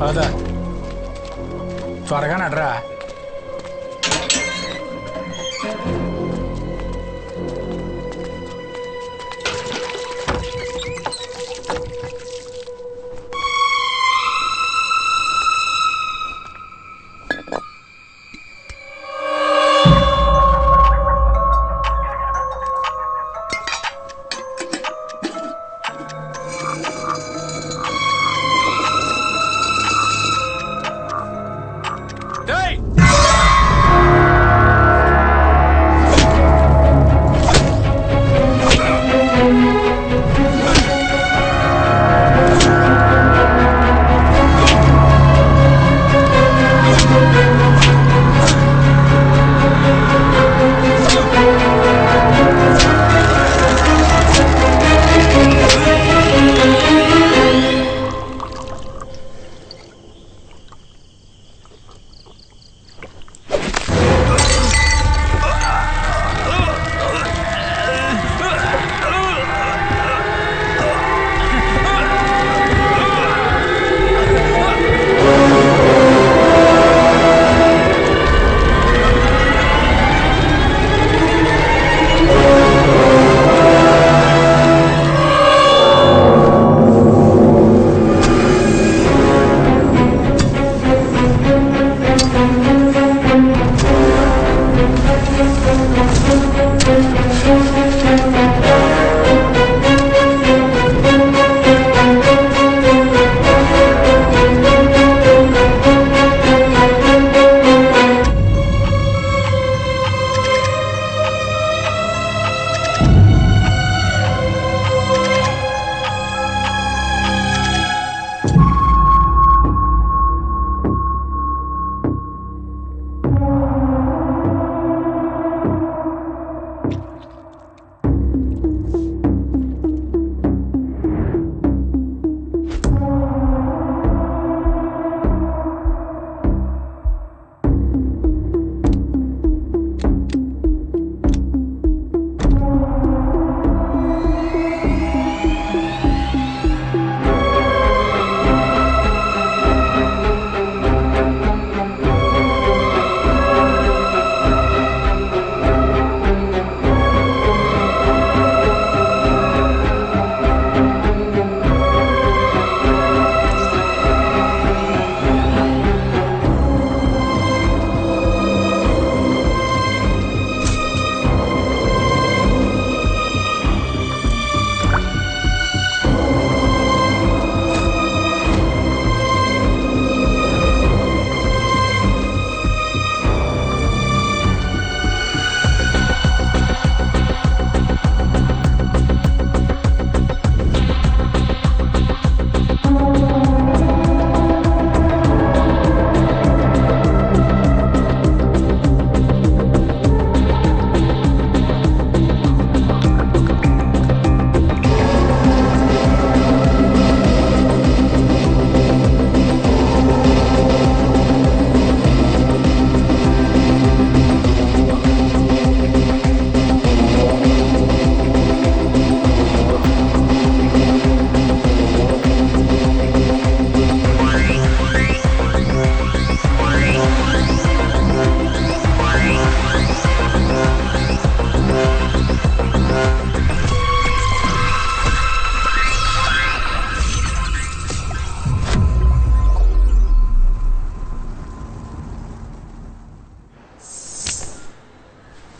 పదా త్వరగా నడరా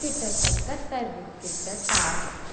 في تلك الفترة بالتلك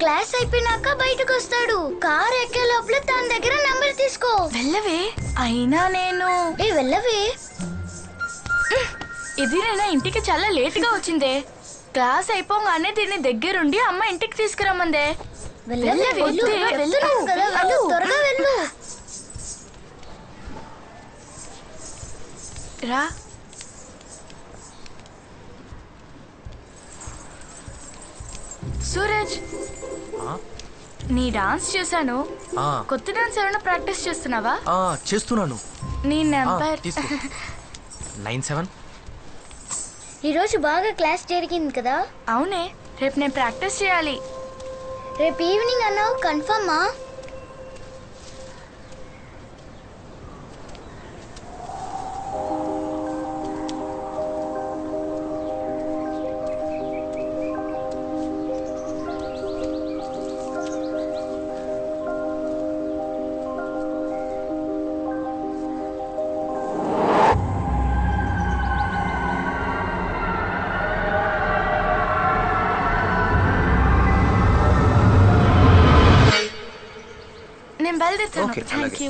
క్లాస్ అయిపోయినాక బయటకు వస్తాడు కార్ ఎక్కే లోపల తన దగ్గర నంబర్ తీసుకో. వెళ్ళవే. అయినా నేను. ఏ వెళ్ళవే. ఇది నేను ఇంటికి చాలా లేట్గా వచ్చిందే. క్లాస్ అయిపోగానే దీన్ని దగ్గరుండి అమ్మ ఇంటికి తీసుకురమ్మందే. వెళ్ళవే, వెళ్ళు, వెళ్ళు. వెళ్ళు. చెప్తున్నాను కదా, వెళ్ళు, త్వరగా వెళ్ళు రా సూరజ్. నీ డాన్స్ చూసాను ఆ, కొత్త డాన్స్ ఏమైనా ప్రాక్టీస్ చేస్తున్నావా? ఆ, చేస్తున్నాను. నీ నెంబర్ నైన్ సెవెన్. ఈరోజు బాగా క్లాస్ జరిగింది కదా? అవునే రేపు నేను ప్రాక్టీస్ చేయాలి. రేపు ఈవినింగ్ అన్నావు కన్ఫర్మా? అలాగే.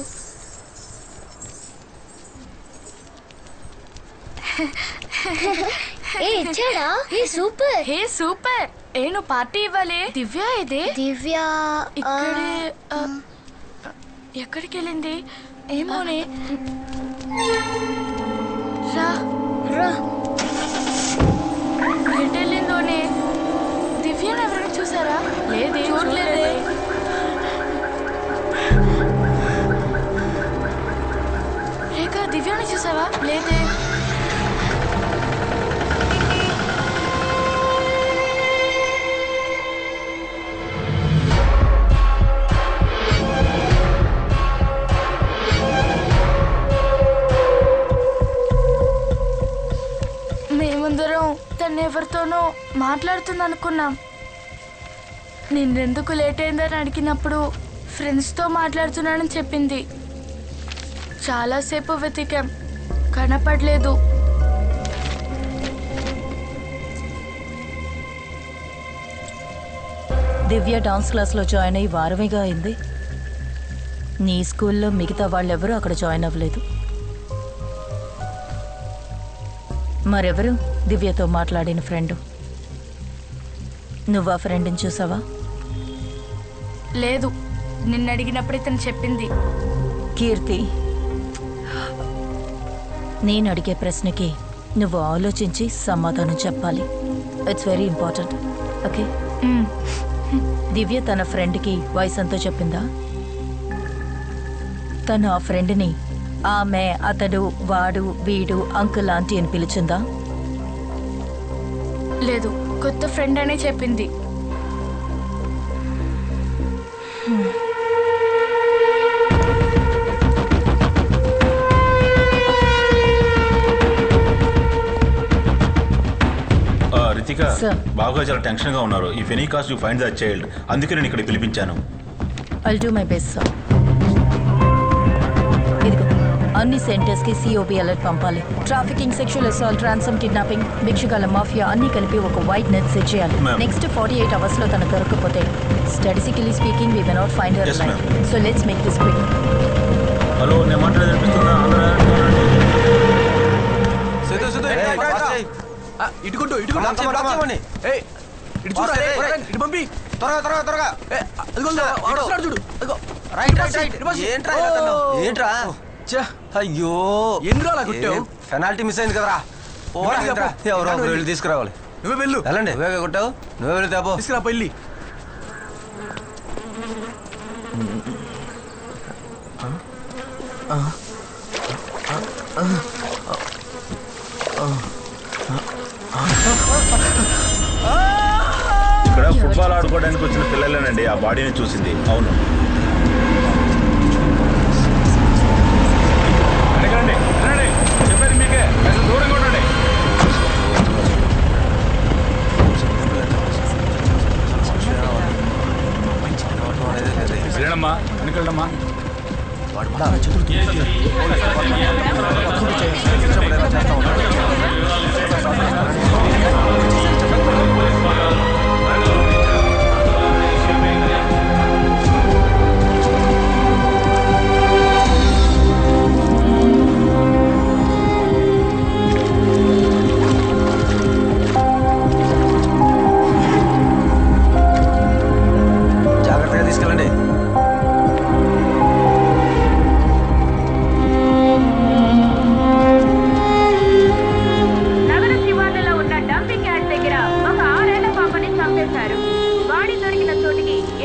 ఏ ఇచ్చాడా ఏ సూపర్ హే సూపర్ ఏ నువ్వు పార్టీ ఇవ్వాలి దివ్య ఇదే దివ్య ఇక్కడే ఎక్కడికి వెళ్ళింది ఏమోనే రా రా ఎటు వెళ్ళిందోనే దివ్యను ఎవరైనా చూసారా లేదే చూడలేదే దివ్యని చూసావా? లేదే. మేమందరం తను ఎవరితోనో మాట్లాడుతుంది అనుకున్నాం నిన్నెందుకు లేట్ అయిందని అడిగినప్పుడు ఫ్రెండ్స్తో మాట్లాడుతున్నానని చెప్పింది. చాలాసేపు వెతికాం. కనపడలేదు. దివ్య డాన్స్ క్లాస్లో జాయిన్ అయ్యి వారమేగా అయింది. నీ స్కూల్లో మిగతా వాళ్ళెవరూ అక్కడ జాయిన్ అవ్వలేదు. మరెవరు? దివ్యతో మాట్లాడిన ఫ్రెండ్. నువ్వు ఆ ఫ్రెండ్ని చూసావా? లేదు. నిన్న అడిగినప్పుడు ఇతను చెప్పింది. కీర్తి నేను అడిగే ప్రశ్నకి నువ్వు ఆలోచించి సమాధానం చెప్పాలి. It's very important okay Divya తన ఫ్రెండ్కి వయసు ఎంతో చెప్పిందా? తను ఆ ఫ్రెండ్ని ఆమె అతడు వాడు వీడు అంకుల్ ఆంటీ అని పిలిచిందా? లేదు కొత్త ఫ్రెండ్ అనే చెప్పింది. రితిక Sir. బాగా చాలా టెన్షన్గా ఉన్నారు. ఈ any cost you find the child. అందుకే నేను ఇక్కడ పిలిపించాను. I'll do my best sir ఇదిగో అన్ని సెంటర్స్కి సిఓబి అలర్ట్ పంపాలి. Trafficking sexual assault ransom kidnapping భిక్షుగాల mafia అన్ని కలిపి ఒక వైట్ నెట్ సెట్ చేయాలి. నెక్స్ట్ ఫార్టీ ఎయిట్ అవర్స్లో తను దొరకకపోతే statistically speaking we cannot find her. So let's make this quick hello నేను మాట్లాడేది అనిపిస్తుందా ఇటుకుంటూ ఇటుకుంటూ ఏయ్ ఇటు చూడు వస్తే, రేయ్, రేయ్. ఇటు పంపి. త్వరగా త్వరగా త్వరగా. ఏ, అదిగో వస్తా, ఇటు వాడు. వస్తున్నాడు చూడు. అదిగో. రైట్ రైట్ ఇటు. ఏంట్రా ఓ. ఇలా తన్నావు? ఏంట్రా? ఛే, అయ్యో. ఎందుకు అలా కొట్టావు? పెనాల్టీ మిస్ అయింది కదరా. పోరా, బయటికి ఏంట్రా? పో. ఎవరో ఒకరు వెళ్ళు. వెళ్ళి. తీసుకురావాలి. నువ్వే వెళ్ళు. వెళ్ళండి. నువ్వే కొట్టావు? నువ్వే వెళ్ళి తేపో తీసుకురా పెళ్ళి ఆ బాడీని చూసింది. అవును.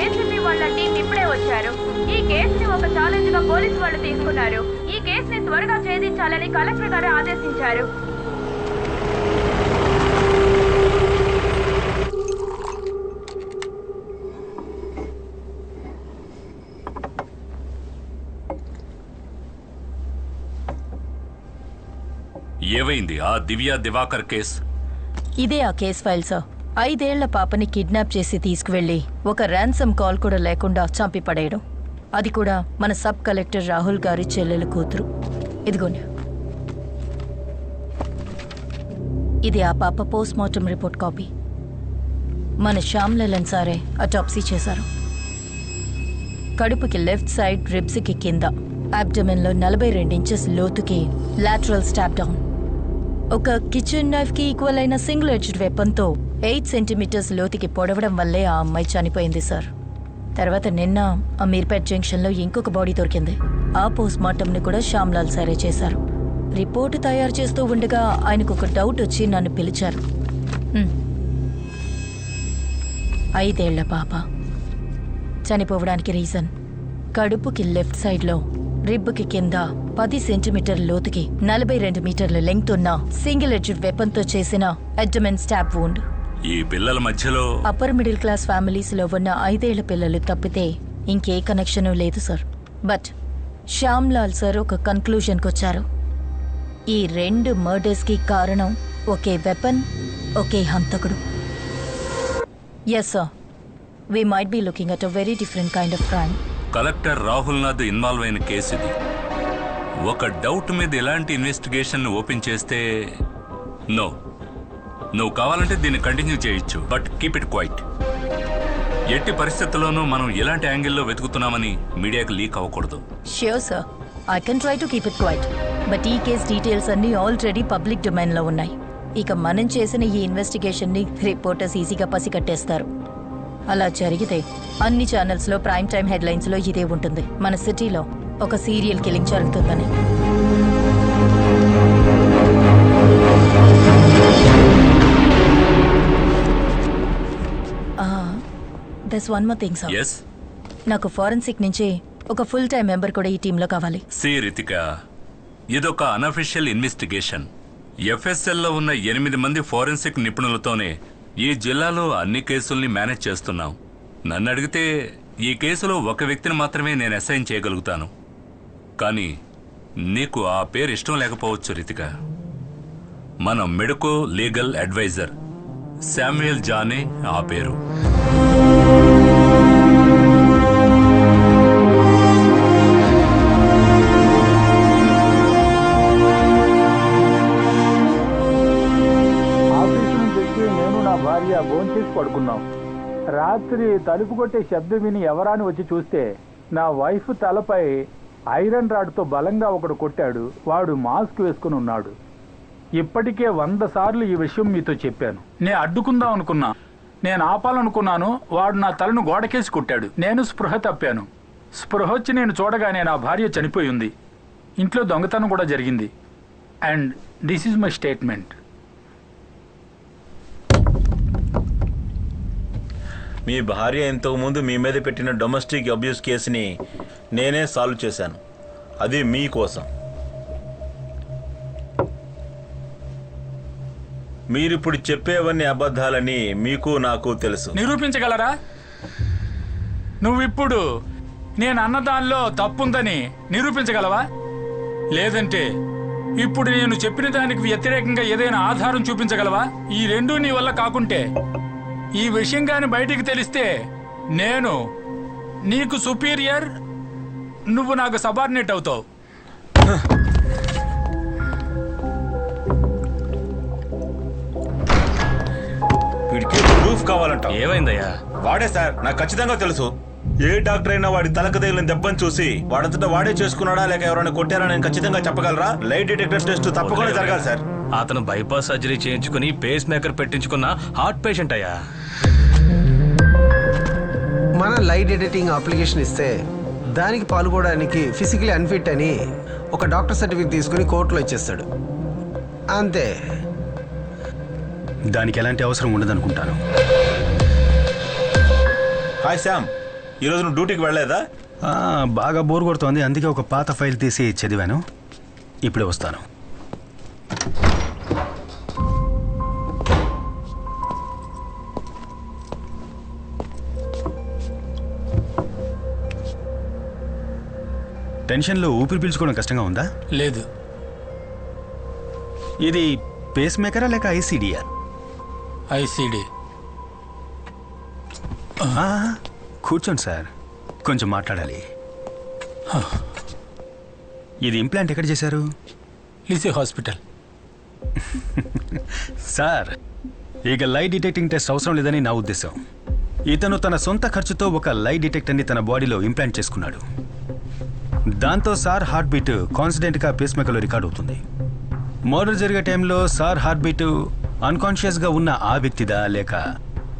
ఏసీపీ వాళ్ళ టీం ఇప్పుడే వచ్చారు. ఈ కేసుని ఒక ఛాలెంజ్గా పోలీసు వాళ్ళు తీసుకున్నారు. ఈ కేసుని త్వరగా ఛేదించాలని కలెక్టర్ గారు ఆదేశించారు. ఏవైంది ఆ దివ్య దివాకర్ కేసు? ఇదే ఆ కేస్ ఫైల్ సార్. ఐదేళ్ళ పాపని కిడ్నాప్ చేసి తీసుకువెళ్ళి ఒక ర్యాన్సమ్ కాల్ కూడా లేకుండా చంపి పడేయడం అది కూడా మన సబ్ కలెక్టర్ రాహుల్ గారి చెల్లెలు కూతురు. ఇదిగోండి ఇది ఆ పాప పోస్ట్ మార్టం రిపోర్ట్ కాపీ. మన శ్యామ్ లలన్ సారే అటాప్సీ చేశారు. కడుపుకి లెఫ్ట్ సైడ్ రిబ్స్కి కింద. అబ్డమెన్లో నలభై రెండు ఇంచెస్ లోతుకి లాటరల్ స్టాప్ డౌన్ ఒక కిచెన్ నైఫ్కి ఈక్వల్ అయిన సింగిల్ ఎడ్జ్డ్ వెపన్తో ఎయిట్ సెంటీమీటర్స్ లోతుకి పొడవడం వల్లే ఆ అమ్మాయి చనిపోయింది సార్. తర్వాత నిన్న ఆ మీర్పేట్ జంక్షన్లో ఇంకొక బాడీ దొరికింది. ఆ పోస్ట్ మార్టంని కూడా శ్యామ్లాల్ సారే చేశారు. రిపోర్టు తయారు చేస్తూ ఉండగా ఆయనకు ఒక డౌట్ వచ్చి నన్ను పిలిచారు. ఐదేళ్ళ పాప. చనిపోవడానికి రీజన్. కడుపుకి లెఫ్ట్ సైడ్లో రిబ్బుకి కింద పది సెంటీమీటర్ లోతుకి నలభై రెండు మీటర్ల లెంగ్త్ ఉన్న సింగిల్ ఎడ్జ్ వెపన్తో చేసిన అడ్జమెన్ స్టాప్ వూండ్. ఈ పిల్లల మధ్యలో అప్పర్ మిడిల్ క్లాస్ ఫ్యామిలీస్లో ఉన్న ఐదేళ్ళ పిల్లలు తప్పితే ఇంకే కనెక్షన్ లేదు sir but Shyam Lal sir ఒక కన్క్లూజన్కి వచ్చారు. ఈ రెండు మర్డర్స్కి కారణం ఒకే వెపన్ ఒకే హంతకుడు. Yes sir we might be looking at a very different kind of crime collector Rahul Nath involve అయిన కేసు ఇది. ఒక డౌట్ మీద ఎలాంటి ఇన్వెస్టిగేషన్ ఓపెన్ చేస్తే నో నువ్వు కావాలంటే దీన్ని కంటిన్యూ చేయొచ్చు బట్ కీప్ ఇట్ క్వైట్ ఎట్టి పరిస్థితుల్లోనూ మనం ఎలాంటి యాంగిల్లో వెతుకుతున్నామని మీడియాకి లీక్ అవ్వకూడదు. Sure sir I can try to keep it quiet but ఈ కేస్ డీటెయిల్స్ అన్ని ఆల్రెడీ పబ్లిక్ డొమైన్లో ఉన్నాయి. ఇక మనం చేసిన ఈ ఇన్వెస్టిగేషన్ని రిపోర్టర్స్ ఈజీగా పసిగట్టేస్తారు. అలా జరిగితే అన్ని ఛానల్స్లో ప్రైమ్ టైం హెడ్లైన్స్లో ఇదే ఉంటుంది. మన సిటీలో ఒక సీరియల్ కిలింగ్ జరుగుతుందని. Thus one more thing sir yes నాకు ఫారెన్సిక్ నుంచి ఒక ఫుల్ టైం మెంబర్ కూడా ఈ టీంలో కావాలి. సి రితిక ఇదొక అనఫిషియల్ ఇన్వెస్టిగేషన్ ఎఫ్ఎస్ఎల్లో ఉన్న ఎనిమిది మంది ఫోరెన్సిక్ నిపుణులతోనే ఈ జిల్లాలో అన్ని కేసుల్ని మేనేజ్ చేస్తున్నాం. నన్ను అడిగితే ఈ కేసులో ఒక వ్యక్తిని మాత్రమే నేను అసైన్ చేయగలుగుతాను. కానీ నీకు ఆ పేరు ఇష్టం లేకపోవచ్చు రితిక. మన మెడికో లీగల్ అడ్వైజర్ శామ్యుయల్ జానే ఆ పేరు. రాత్రి తలుపు కొట్టే శబ్దం విని ఎవరాని వచ్చి చూస్తే నా వైఫ్ తలపై ఐరన్ రాడ్తో బలంగా ఒకడు కొట్టాడు. వాడు మాస్క్ వేసుకుని ఉన్నాడు. ఇప్పటికే వంద సార్లు ఈ విషయం మీతో చెప్పాను. నేను అడ్డుకుందాం అనుకున్నా. నేను ఆపాలనుకున్నాను. వాడు నా తలను గోడకేసి కొట్టాడు. నేను స్పృహ తప్పాను. స్పృహ వచ్చి నేను చూడగానే నా భార్య చనిపోయింది ఇంట్లో దొంగతనం కూడా జరిగింది. And this is my statement. మీ భార్య ఇంతకుముందు మీ మీద పెట్టిన డొమెస్టిక్ అబ్యూస్ కేసుని నేనే సాల్వ్ చేశాను. అది మీకోసం మీరిప్పుడు చెప్పేవన్నీ అబద్ధాలని మీకు నాకు తెలుసు. నిరూపించగలరా? నువ్విప్పుడు నేను అన్నదానిలో తప్పుందని నిరూపించగలవా? లేదంటే ఇప్పుడు నేను చెప్పిన దానికి వ్యతిరేకంగా ఏదైనా ఆధారం చూపించగలవా? ఈ రెండూ నీ వల్ల కాకుంటే. ఈ విషయం కానీ బయటికి తెలిస్తే నేను నీకు సుపీరియర్ నువ్వు నాకు సబార్డినేట్ అవుతావు. వీడికి ప్రూఫ్ కావాలంట. ఏమైందయ్యా? వాడే సార్ నాకు ఖచ్చితంగా తెలుసు. ఏ డాక్టర్ అయినా వాడి తలకు తగిలిన దెబ్బను చూసి వాడంతటా వాడే చేసుకున్నాడా లేక ఎవరైనా కొట్టారా నేను ఖచ్చితంగా చెప్పగలరా? లైట్ డిటెక్టర్ టెస్ట్ తప్పకుండా జరగాలి సార్. అతను బైపాస్ సర్జరీ చేయించుకుని పేస్ మేకర్ పెట్టించుకున్న హార్ట్ పేషెంట్ అయ్యా. మన లైట్ ఎడిటింగ్ అప్లికేషన్ ఇస్తే దానికి పాల్గొనడానికి ఫిజికలీ అన్ఫిట్ అని ఒక డాక్టర్ సర్టిఫికేట్ తీసుకుని కోర్టులో ఇచ్చేస్తాడు. అంతే. దానికి ఎలాంటి అవసరం ఉండదనుకుంటాను. హాయ్ శ్యామ్ ఈరోజు నువ్వు డ్యూటీకి వెళ్ళలేదా? బాగా బోర్ కొడుతోంది అందుకే ఒక పాత ఫైల్ తీసి చదివాను. ఇప్పుడే వస్తాను. టెన్షన్లో ఊపిరి పీల్చుకోవడం కష్టంగా ఉందా? లేదు. ఇది పేస్ మేకరా లేక ఐసీడియా? ఐసీడీ. కూర్చోండి సార్. కొంచెం మాట్లాడాలి. ఇది ఇంప్లాంట్ ఎక్కడ చేశారు? లిసే హాస్పిటల్. సార్ ఇక లై డిటెక్టింగ్ టెస్ట్ అవసరం లేదని నా ఉద్దేశం. ఇతను తన సొంత ఖర్చుతో ఒక లై డిటెక్టర్ని తన బాడీలో ఇంప్లాంట్ చేసుకున్నాడు. దాంతో సార్ హార్ట్ బీట్ కాన్స్టెంట్గా పేస్ మేకర్లో రికార్డ్ అవుతుంది. మర్డర్ జరిగే టైంలో సార్ హార్ట్ బీట్ అన్కాన్షియస్గా ఉన్న ఆ వ్యక్తిదా లేక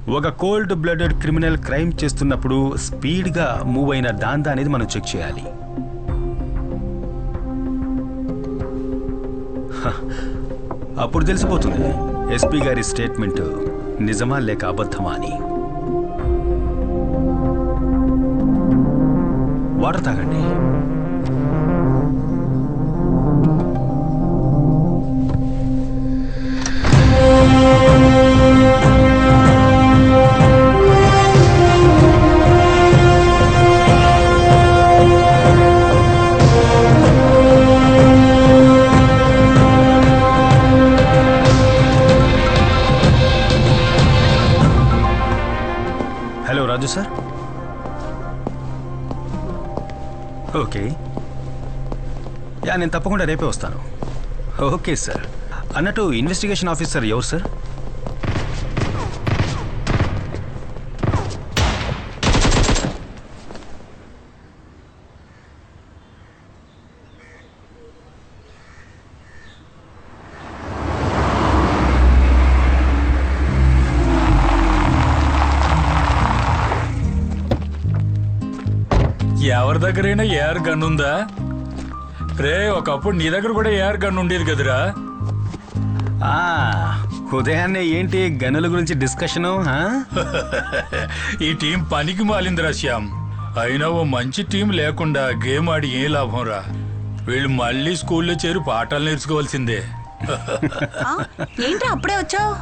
ఒక కోల్డ్ బ్లడెడ్ క్రిమినల్ క్రైమ్ చేస్తున్నప్పుడు స్పీడ్గా మూవ్ అయిన దాందా అనేది మనం చెక్ చేయాలి. అప్పుడు తెలిసిపోతుంది. ఎస్పీ గారి స్టేట్మెంట్ నిజమా లేక అబద్ధమా అని. వాటర్ తాగండి. Hello Raju sir. Okay. Ya నేను తప్పకుండా రేపే వస్తాను. Okay sir. అన్నట్టు ఇన్వెస్టిగేషన్ ఆఫీసర్ ఎవరు సార్? దగ్గరైనా ఏఆర్ గన్ ఉందా? రే ఒకప్పుడు నీ దగ్గర కూడా ఏఆర్ గన్ ఉండేది కదరా? ఆ, ఉదయాన్నే ఏంటి గనుల గురించి డిస్కషను ఆ? ఈ టీం పనికి మాలిందిరా శ్యామ్. అయినా ఓ మంచి టీం లేకుండా గేమ్ ఆడి ఏ లాభం రా వీళ్ళు మళ్ళీ స్కూల్లో చేరి పాఠాలు నేర్చుకోవాల్సిందే. ఏంటి అప్పుడే వచ్చావు?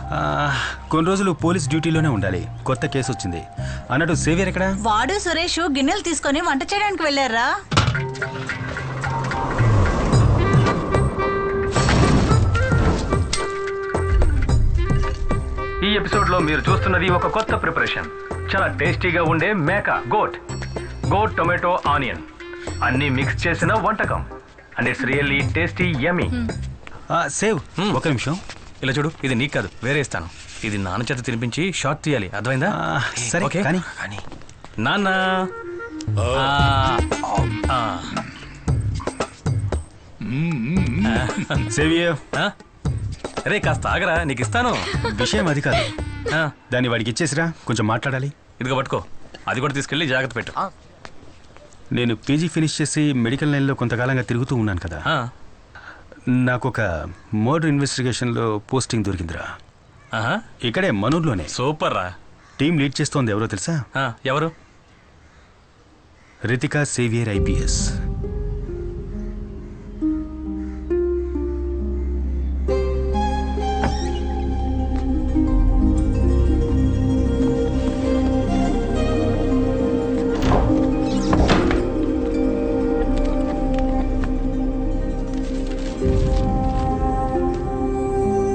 కొన్ని రోజులు పోలీస్ డ్యూటీలోనే ఉండాలి. కొత్త కేసు వచ్చింది. అన్నట్టు సేవియర్ ఎక్కడ? వాడు సురేష్ గిన్నెలు తీసుకొని వంట చేయడానికి వెళ్ళారా? ఈ ఎపిసోడ్లో మీరు చూస్తున్నది ఒక కొత్త ప్రిపరేషన్. చాలా టేస్టీగా ఉండే మేక గోట్. Goat tomato onion. అన్ని మిక్స్ చేసిన వంటకం. And it's really tasty yummy save. ఒక నిమిషం. ఇలా చూడు ఇది నీకు కాదు వేరే ఇస్తాను ఇది నాన్న చేత తినిపించి షార్ట్ తీయాలి. అర్థమైందా? సరే, ఓకే. కానీ. నాన్న. ఆ, ఆ. సేవియర్. ఆ? రే కాస్త ఆగరా నీకు ఇస్తాను. విషయం అది కాదు. ఆ, దాన్ని వాడికి ఇచ్చేసిరా కొంచెం మాట్లాడాలి. ఇదిగో పట్టుకో అది కూడా తీసుకెళ్ళి జాగ్రత్త పెట్టు. నేను పీజీ ఫినిష్ చేసి మెడికల్ లైన్లో కొంతకాలంగా తిరుగుతూ ఉన్నాను కదా. నాకు ఒక మర్డర్ ఇన్వెస్టిగేషన్లో పోస్టింగ్ దొరికిందిరా. ఆహా, ఇక్కడే మనూర్లోనే. సూపర్ రా టీం లీడ్ చేస్తోంది ఎవరో తెలుసా? ఆ, ఎవరు? Ritika Xavier IPS.